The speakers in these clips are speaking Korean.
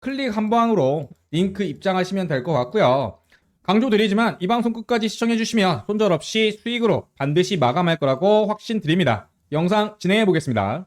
클릭 한 방으로 링크 입장하시면 될 것 같고요. 강조드리지만 이 방송 끝까지 시청해주시면 손절 없이 수익으로 반드시 마감할 거라고 확신 드립니다. 영상 진행해 보겠습니다.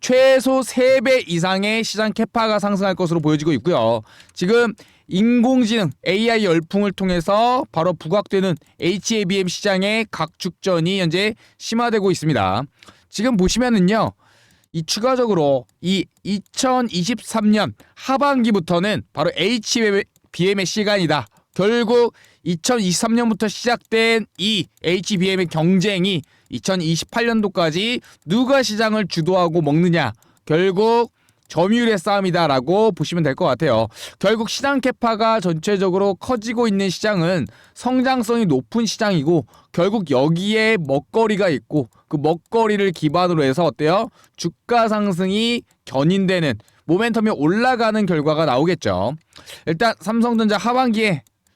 최소 3배 이상의 시장 캐파가 상승할 것으로 보여지고 있고요. 지금 인공지능 AI 열풍을 통해서 바로 부각되는 HBM 시장의 각축전이 현재 심화되고 있습니다. 지금 보시면은요. 이 추가적으로 이 2023년 하반기부터는 바로 HBM의 시간이다. 결국 2023년부터 시작된 이 HBM의 경쟁이 2028년도까지 누가 시장을 주도하고 먹느냐 결국 점유율의 싸움이다라고 보시면 될 것 같아요. 결국 시장 캐파가 전체적으로 커지고 있는 시장은 성장성이 높은 시장이고 결국 여기에 먹거리가 있고 그 먹거리를 기반으로 해서 어때요? 주가 상승이 견인되는 모멘텀이 올라가는 결과가 나오겠죠. 일단 삼성전자 하반기에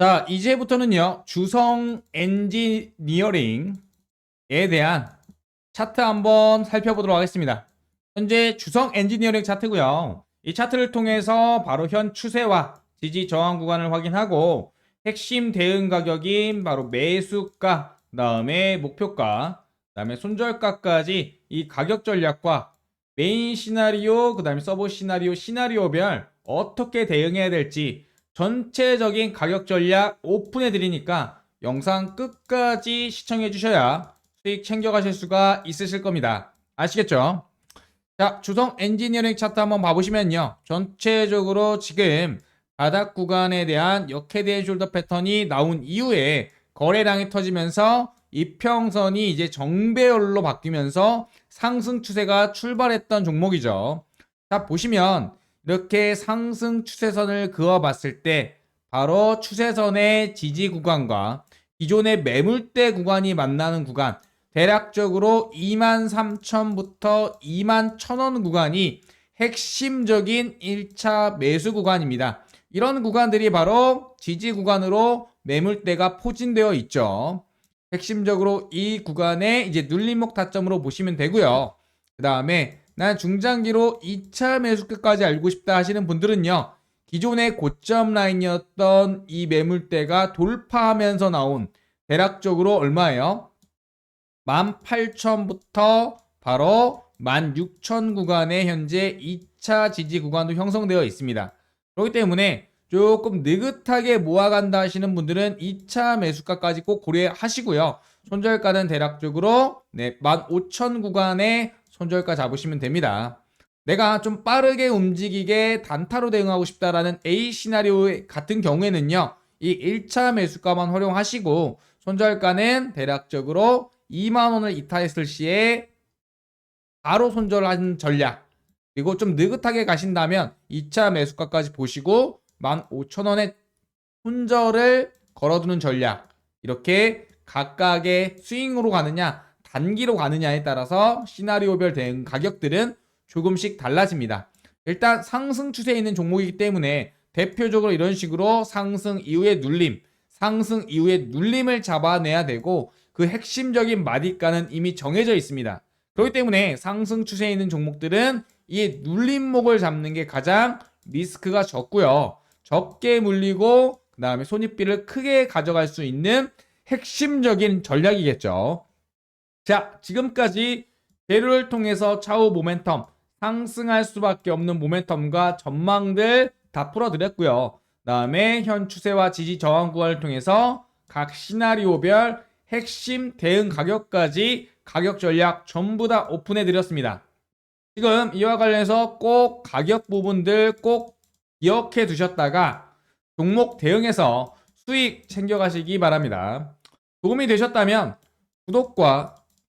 자, 이제부터는요, 주성 엔지니어링에 대한 차트 한번 살펴보도록 하겠습니다. 현재 주성 엔지니어링 차트고요. 이 차트를 통해서 바로 현 추세와 지지 저항 구간을 확인하고 핵심 대응 가격인 바로 매수가, 그다음에 목표가, 그다음에 손절가까지 이 가격 전략과 메인 시나리오, 그 다음에 서브 시나리오, 시나리오별 어떻게 대응해야 될지 전체적인 가격 전략 오픈해 드리니까 영상 끝까지 시청해 주셔야 수익 챙겨 가실 수가 있으실 겁니다. 아시겠죠? 자, 주성 엔지니어링 차트 한번 봐보시면요. 전체적으로 지금 바닥 구간에 대한 역헤드앤 숄더 패턴이 나온 이후에 거래량이 터지면서 이평선이 이제 정배열로 바뀌면서 상승 추세가 출발했던 종목이죠. 자, 보시면 이렇게 상승 추세선을 그어봤을 때 바로 추세선의 지지 구간과 기존의 매물대 구간이 만나는 구간 대략적으로 23,000부터 21,000원 구간이 핵심적인 1차 매수 구간입니다. 이런 구간들이 바로 지지 구간으로 매물대가 포진되어 있죠. 핵심적으로 이 구간에 이제 눌림목 타점으로 보시면 되고요. 그 다음에 난 중장기로 2차 매수가까지 알고 싶다 하시는 분들은요. 기존의 고점 라인이었던 이 매물대가 돌파하면서 나온 대략적으로 얼마예요? 18,000부터 바로 16,000 구간에 현재 2차 지지 구간도 형성되어 있습니다. 그렇기 때문에 조금 느긋하게 모아간다 하시는 분들은 2차 매수가까지 꼭 고려하시고요. 손절가는 대략적으로 네, 15,000 구간의 손절가 잡으시면 됩니다. 내가 좀 빠르게 움직이게 단타로 대응하고 싶다라는 A 시나리오 같은 경우에는요. 이 1차 매수가만 활용하시고 손절가는 대략적으로 2만 원을 이탈했을 시에 바로 손절하는 전략. 그리고 좀 느긋하게 가신다면 2차 매수가까지 보시고 15,000원의 손절을 걸어두는 전략. 이렇게 각각의 스윙으로 가느냐, 단기로 가느냐에 따라서 시나리오별 대응 가격들은 조금씩 달라집니다. 일단 상승 추세에 있는 종목이기 때문에 대표적으로 이런 식으로 상승 이후의 눌림, 상승 이후의 눌림을 잡아내야 되고 그 핵심적인 마디가는 이미 정해져 있습니다. 그렇기 때문에 상승 추세에 있는 종목들은 이 눌림목을 잡는 게 가장 리스크가 적고요. 적게 물리고 그 다음에 손익비를 크게 가져갈 수 있는 핵심적인 전략이겠죠. 자, 지금까지 재료를 통해서 차후 모멘텀, 상승할 수밖에 없는 모멘텀과 전망들 다 풀어드렸고요. 다음에 현 추세와 지지 저항 구간을 통해서 각 시나리오별 핵심 대응 가격까지 가격 전략 전부 다 오픈해 드렸습니다. 지금 이와 관련해서 꼭 가격 부분들 꼭 기억해 두셨다가 종목 대응해서 수익 챙겨가시기 바랍니다. 도움이 되셨다면 구독과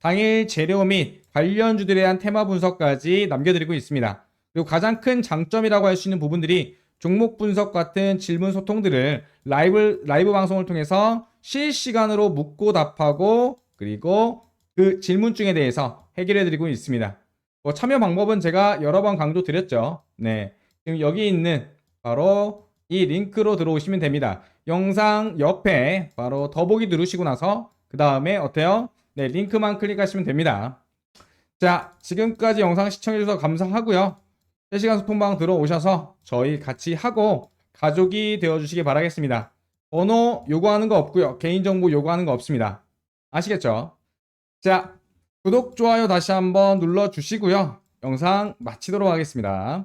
당일 재료 및 관련주들에 대한 테마 분석까지 남겨드리고 있습니다. 그리고 가장 큰 장점이라고 할 수 있는 부분들이 종목 분석 같은 질문 소통들을 라이브, 라이브 방송을 통해서 실시간으로 묻고 답하고 그리고 그 질문증에 대해서 해결해 드리고 있습니다. 뭐 참여 방법은 제가 여러 번 강조 드렸죠. 네. 지금 여기 있는 바로 이 링크로 들어오시면 됩니다. 영상 옆에 바로 더보기 누르시고 나서 그 다음에 어때요? 네, 링크만 클릭하시면 됩니다. 자, 지금까지 영상 시청해주셔서 감사하고요. 실시간 소통방 들어오셔서 저희 같이 하고 가족이 되어주시기 바라겠습니다. 번호 요구하는 거 없고요. 개인정보 요구하는 거 없습니다. 아시겠죠? 자, 구독, 좋아요 다시 한번 눌러주시고요. 영상 마치도록 하겠습니다.